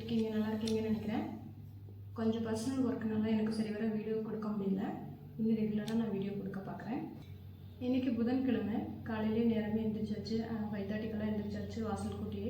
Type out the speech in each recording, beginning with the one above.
இருக்கீங்க நல்லா இருக்கீங்கன்னு நினைக்கிறேன். கொஞ்சம் பர்சனல் ஒர்க்குனால எனக்கு சரிவர வீடியோ கொடுக்க முடியல. இன்னும் ரெகுலராக நான் வீடியோ கொடுக்க பார்க்குறேன் இன்றைக்கி புதன்கிழமை. காலையிலே நேரமே எழுந்திரிச்சாச்சு ஃபைவ் தேர்ட்டிக்கெல்லாம் எழுந்திரிச்சாச்சு வாசல் கூட்டி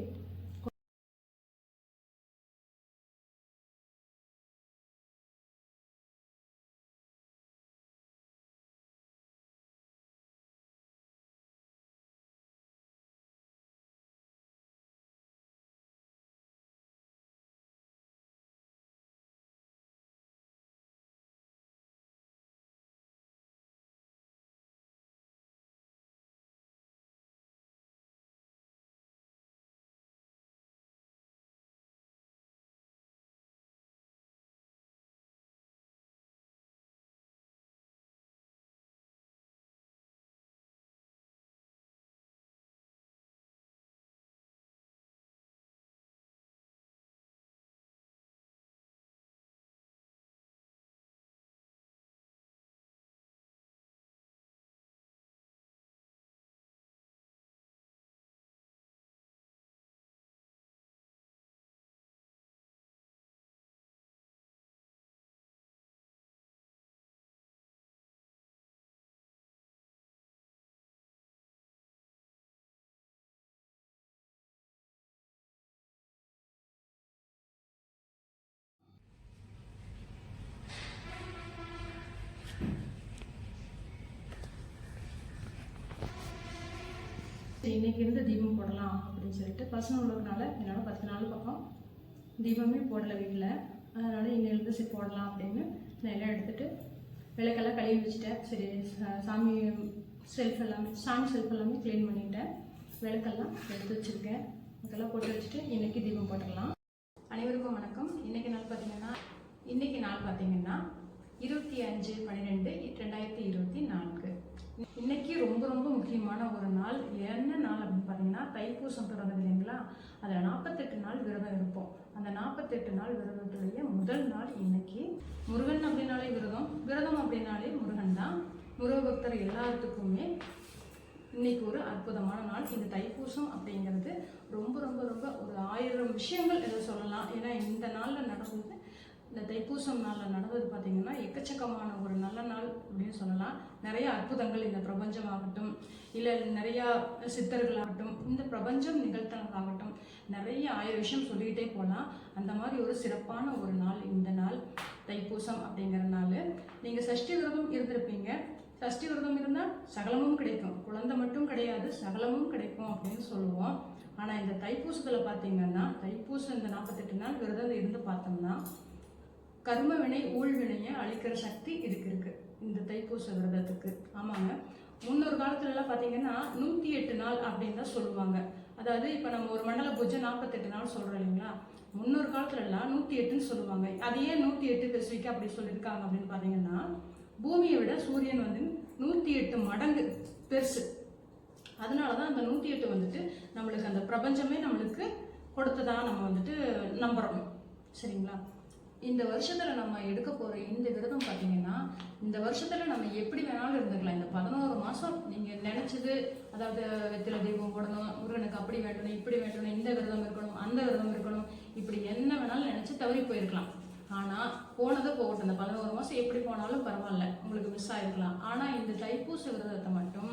இன்னைக்கு இருந்து தீபம் போடலாம் அப்படின்னு சொல்லிட்டு பசங்க உள்ளதுனால என்னால் பத்து நாள் பக்கம் தீபமே போடலை வீட்டில் அதனால் இன்னிலிருந்து சரி போடலாம் அப்படின்னு நான் எல்லாம் எடுத்துகிட்டு விளக்கெல்லாம் கழுவி வச்சுட்டேன். சரி சா- சாமி செல்ஃப் எல்லாமே சாமி செல்ஃப் எல்லாமே க்ளீன் பண்ணிட்டேன். விளக்கெல்லாம் எடுத்து வச்சுருக்கேன். அதெல்லாம் போட்டு வச்சுட்டு இன்றைக்கி தீபம் போட்டுடலாம். அனைவருக்கும் வணக்கம். இன்றைக்கி நாள் பார்த்தீங்கன்னா இன்றைக்கி நாள் பார்த்தீங்கன்னா இருபத்தி அஞ்சு பன்னிரெண்டு ரெண்டாயிரத்தி இருபத்தி நான்கு. இன்னைக்கு ரொம்ப ரொம்ப முக்கியமான ஒரு நாள். என்ன நாள் அப்படின்னு பார்த்தீங்கன்னா தைப்பூசம் தொடங்குது இல்லைங்களா? அதில் நாற்பத்தெட்டு நாள் விரதம் இருப்போம். அந்த நாற்பத்தெட்டு நாள் விரதத்துடைய முதல் நாள் இன்னைக்கு முருகன் அப்படின்னாலே விரதம். விரதம் அப்படின்னாலே முருகன் தான். முருக பக்தர் எல்லாத்துக்குமே இன்னைக்கு ஒரு அற்புதமான நாள். இந்த தைப்பூசம் அப்படிங்கிறது ரொம்ப ரொம்ப ரொம்ப ஒரு ஆயிரம் விஷயங்கள் எதை சொல்லலாம். ஏன்னா இந்த நாளில் நடந்தது இந்த தைப்பூசம் நாளில் நடந்தது பார்த்தீங்கன்னா எக்கச்சக்கமான ஒரு நல்ல நாள் அப்படின்னு சொல்லலாம். நிறைய அற்புதங்கள் இந்த பிரபஞ்சமாகட்டும் இல்லை நிறையா சித்தர்களாகட்டும் இந்த பிரபஞ்சம் நிகழ்த்தினதாகட்டும் நிறைய ஆயிரம் விஷயம் சொல்லிக்கிட்டே போகலாம் அந்த மாதிரி ஒரு சிறப்பான ஒரு நாள் இந்த நாள் தைப்பூசம் அப்படிங்கிற நாள். நீங்கள் சஷ்டி விரதம் இருந்திருப்பீங்க. சஷ்டி விரதம் இருந்தால் சகலமும் கிடைக்கும். குழந்தை மட்டும் கிடையாது சகலமும் கிடைக்கும் அப்படின்னு சொல்லுவோம். ஆனால் இந்த தைப்பூசத்தில் பார்த்தீங்கன்னா தைப்பூசம் இந்த நாற்பத்தெட்டு நாள் விரதம் இருந்து பார்த்தோம்னா கர்ம வினை ஊழ் அழிக்கிற சக்தி இதுக்கு இருக்கு. இந்த தைப்பூச விரதத்துக்கு. ஆமாங்க. முன்னொரு காலத்துலலாம் பார்த்தீங்கன்னா நூற்றி எட்டு நாள் அப்படின்னு தான் சொல்லுவாங்க. அதாவது இப்போ நம்ம ஒரு மண்டல பூஜை நாற்பத்தெட்டு நாள் சொல்கிறோம் இல்லைங்களா? முன்னொரு காலத்துலலாம் நூற்றி எட்டுன்னு சொல்லுவாங்க. அது ஏன் நூற்றி எட்டு ஸ்பெசிஃபிக்காக அப்படி சொல்லியிருக்காங்க அப்படின்னு பார்த்தீங்கன்னா பூமியை விட சூரியன் வந்து நூற்றி எட்டு மடங்கு பெருசு. அதனால தான் அந்த நூற்றி எட்டு வந்துட்டு நம்மளுக்கு அந்த பிரபஞ்சமே நம்மளுக்கு கொடுத்ததாக நம்ம வந்துட்டு நம்புகிறோம் சரிங்களா? இந்த வருஷத்துல நம்ம எடுக்க போற இந்த விரதம் பார்த்தீங்கன்னா இந்த வருஷத்துல நம்ம எப்படி வேணாலும் இருந்துக்கலாம். இந்த பதினோரு மாசம் நீங்க நினைச்சது அதாவது வெத்தில தெய்வம் போடணும் முருகனுக்கு அப்படி வேண்டணும் இப்படி வேண்டணும் இந்த விரதம் இருக்கணும் அந்த விரதம் இருக்கணும் இப்படி என்ன வேணாலும் நினைச்சு தவறி போயிருக்கலாம். ஆனா போனதை போகட்டும். இந்த பதினோரு மாசம் எப்படி போனாலும் பரவாயில்ல. உங்களுக்கு மிஸ் ஆயிருக்கலாம். ஆனா இந்த தைப்பூச விரதத்தை மட்டும்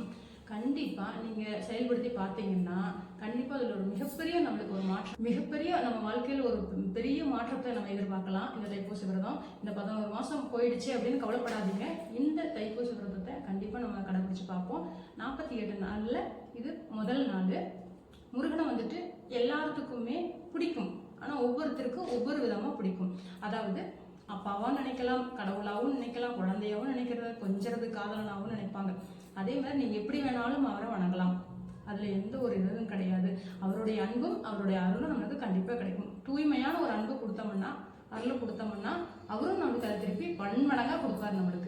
கண்டிப்பாக நீங்கள் செயல்படுத்தி பார்த்தீங்கன்னா கண்டிப்பாக அதில் ஒரு மிகப்பெரிய நம்மளுக்கு ஒரு மாற்றம் மிகப்பெரிய நம்ம வாழ்க்கையில் ஒரு பெரிய மாற்றத்தை நம்ம எதிர்பார்க்கலாம். இந்த தைப்பூச விரதம் இந்த பதினோரு மாதம் போயிடுச்சு அப்படின்னு கவலைப்படாதீங்க. இந்த தைப்பூச விரதத்தை கண்டிப்பாக நம்ம கடைபிடிச்சு பார்ப்போம். நாற்பத்தி எட்டு நாளில் இது முதல் நாள். முருகனை வந்துட்டு எல்லாத்துக்குமே பிடிக்கும். ஆனால் ஒவ்வொருத்தருக்கும் ஒவ்வொரு விதமாக பிடிக்கும். அதாவது அப்பாவாகவும் நினைக்கலாம் கடவுளாகவும் நினைக்கலாம் குழந்தையாகவும் நினைக்கிறது கொஞ்சறது காதலனாகவும் நினைப்பாங்க. அதே மாதிரி நீங்க எப்படி வேணாலும் அவரை வணங்கலாம். அதுல எந்த ஒரு இதுவும் கிடையாது. அவருடைய அன்பும் அவருடைய அருளும் நம்மளுக்கு கண்டிப்பா கிடைக்கும். தூய்மையான ஒரு அன்பு கொடுத்தோம்னா அருள் கொடுத்தோம்னா அவரும் நம்மளுக்கு அதை திருப்பி பன்மடங்கா கொடுப்பாரு நம்மளுக்கு.